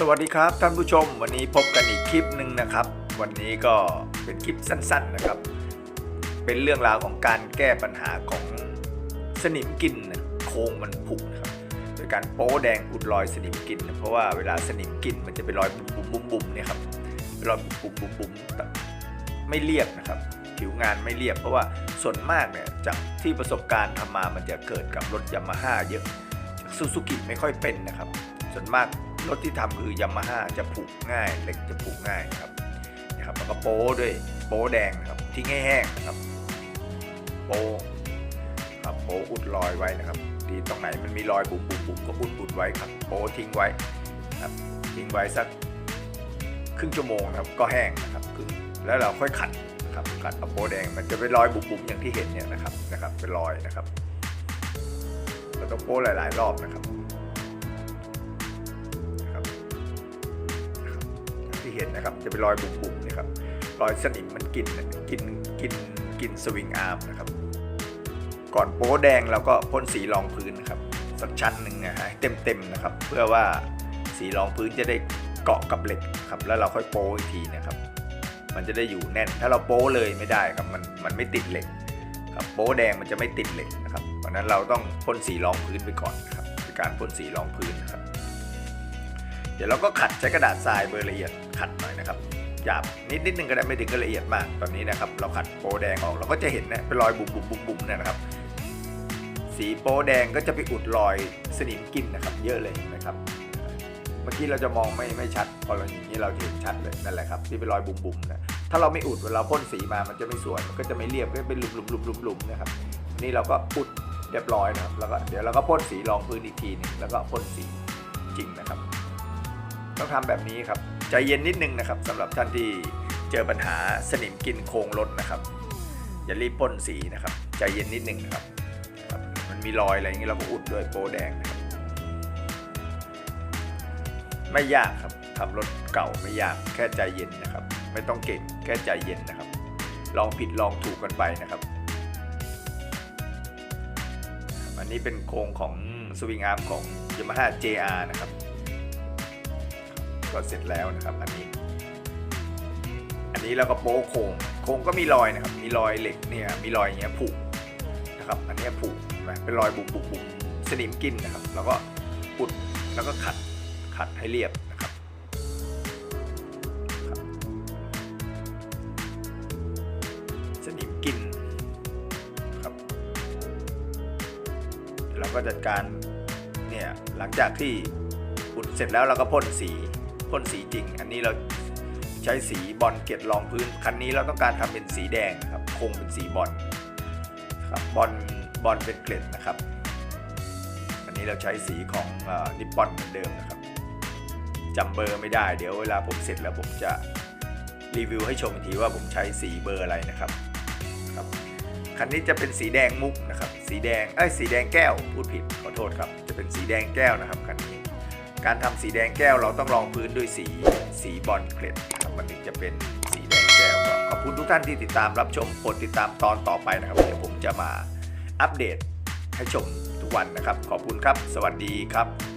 สวัสดีครับท่านผู้ชม วันนี้พบกันอีกคลิปหนึ่งนะครับ วันนี้ก็เป็นคลิปสั้นๆนะครับ เป็นเรื่องราวของการแก้ปัญหาของสนิมกินนะโครงมันผุนะครับโดยการโป๊แดงอุดรอยสนิมกินนะเพราะว่าเวลาสนิมกินมันจะเป็นรอยบุ๋มบุ๋มบุ๋มๆเนี่ยครับรอยบุ๋มบุ๋มบุ๋มๆแต่ไม่เรียบนะครับ ผิวงานไม่เรียบ เพราะว่าส่วนมากเนี่ยจากที่ประสบการณ์ทำมามันจะเกิดกับรถยามาฮ่าเยอะซูซูกิไม่ค่อยเป็นนะครับ ส่วนมาก รถที่ทำคือยามาฮ่าจะผูกง่ายเหล็กจะผูกง่ายนะครับนะครับแล้วก็โป้ด้วยโป้แดงครับทิ้งให้แห้งนะครับ โป้ครับโป้อุดรอยไว้นะครับที่ตรงไหนมันมีรอยบุ๋มบุ๋มบุ๋มก็อุดอุดไว้ครับ โป้ทิ้งไว้ครับทิ้งไว้สักครึ่งชั่วโมงครับก็แห้งนะครับครึ่งแล้วเราค่อยขัดนะครับขัดเอาโป้แดงมันจะเป็นรอยบุ๋มบุ๋มอย่างที่เห็นเนี่ยนะครับนะครับเป็นรอยนะครับเราต้องโป้หลาย ๆ รอบนะครับ ที่เห็นนะครับจะเป็นรอยบุ๋มๆนะครับรอยสนิมมันกินนะกินกินกินสวิงอาร์มนะครับ ก่อนโป๊แดงเราก็พ่นสีรองพื้นนะครับสักชั้นหนึ่งนะฮะเต็มๆนะครับ เพื่อว่าสีรองพื้นจะได้เกาะกับเหล็กครับแล้วเราค่อยโป๊อีกทีนะครับ มันจะได้อยู่แน่น ถ้าเราโป๊เลยไม่ได้ครับมันมันไม่ติดเหล็กครับโป๊แดงมันจะไม่ติดเหล็กนะครับเพราะนั้นเราต้องพ่นสีรองพื้นไปก่อนนะครับเป็นการพ่นสีรองพื้นนะครับ เดี๋ยวเราก็ขัดใช้กระดาษทรายเบอร์ละเอียด ขัดหน่อยนะครับหยาบนิดนิดนึงก็ได้ไม่ถึงกับละเอียดมากตอนนี้นะครับ เราขัดโปแดงออกเราก็จะเห็นนะเป็นรอยบุ๋มบุ๋มบุ๋มบุ๋มเนี่ยนะครับ สีโปแดงก็จะไปอุดรอยสนิมกินนะครับ เยอะเลยนะครับเมื่อกี้เราจะมองไม่ไม่ชัด พอเราอย่างนี้เราเห็นชัดเลยนั่นแหละครับที่เป็นรอยบุ๋มบุ๋มนะถ้าเราไม่อุดเวลาพ่นสีมามันจะไม่สวยมันก็จะไม่เรียบก็เป็นหลุมหลุมหลุมหลุมหลุมนะครับนี่เราก็อุดเรียบร้อยนะครับแล้วก็เดี๋ยวเราก็พ่นสีรองพื้นอีกทีหนึงแล้วก็พ่นสีจริงนะครับ ต้องทำแบบนี้ครับใจเย็นนิดนึงนะครับสำหรับท่านที่เจอปัญหาสนิมกินโครงรถนะครับอย่ารีบพ่นสีนะครับใจเย็นนิดนึงนะครับมันมีรอยอะไรอย่างนี้เราก็อุดด้วยโปรแดงนะครับไม่ยากครับขับรถเก่าไม่ยากแค่ใจเย็นนะครับ ไม่ต้องเก่งแค่ใจเย็นนะครับ ลองผิดลองถูกกันไปนะครับ อันนี้เป็นโครงของสวิงอาร์มของ Yamaha JR นะครับ ก็เสร็จแล้วนะครับอันนี้ อันนี้เราก็โป๊โคงโคงก็มีรอยนะครับ มีรอยเหล็กเนี่ยมีรอยอย่างเงี้ยผุนะครับ อันนี้ผุเห็นไหมเป็นรอยบุบบุบบุบสนิมกินนะครับ แล้วก็อุดแล้วก็ขัดขัดให้เรียบนะครับครับสนิมกินครับเราก็จัดการเนี่ยหลังจากที่อุดเสร็จแล้วเราก็พ่นสี พ่นสีจริง อันนี้เราใช้สีบอลเกล็ดรองพื้น คันนี้เราต้องการทำเป็นสีแดงครับคงเป็นสีบอลครับบอลบอลเป็นเกล็ดนะครับ อันนี้เราใช้สีของนิปปอนเหมือนเดิมนะครับจำเบอร์ไม่ได้เดี๋ยวเวลาผมเสร็จแล้วผมจะรีวิวให้ชมอีกทีว่าผมใช้สีเบอร์อะไรนะครับครับคันนี้จะเป็นสีแดงมุกนะครับ สีแดงเอ้ยสีแดงแก้วพูดผิดขอโทษครับ จะเป็นสีแดงแก้วนะครับคัน การทำสีแดงแก้วเราต้องรองพื้นด้วยสีสีบอลเกล็ดนะครับมันถึงจะเป็นสีแดงแก้วก็ขอบคุณทุกท่านที่ติดตามรับชมโปรดติดตามตอนต่อไปนะครับเดี๋ยวผมจะมาอัปเดตให้ชมทุกวันนะครับ ขอบคุณครับ สวัสดีครับ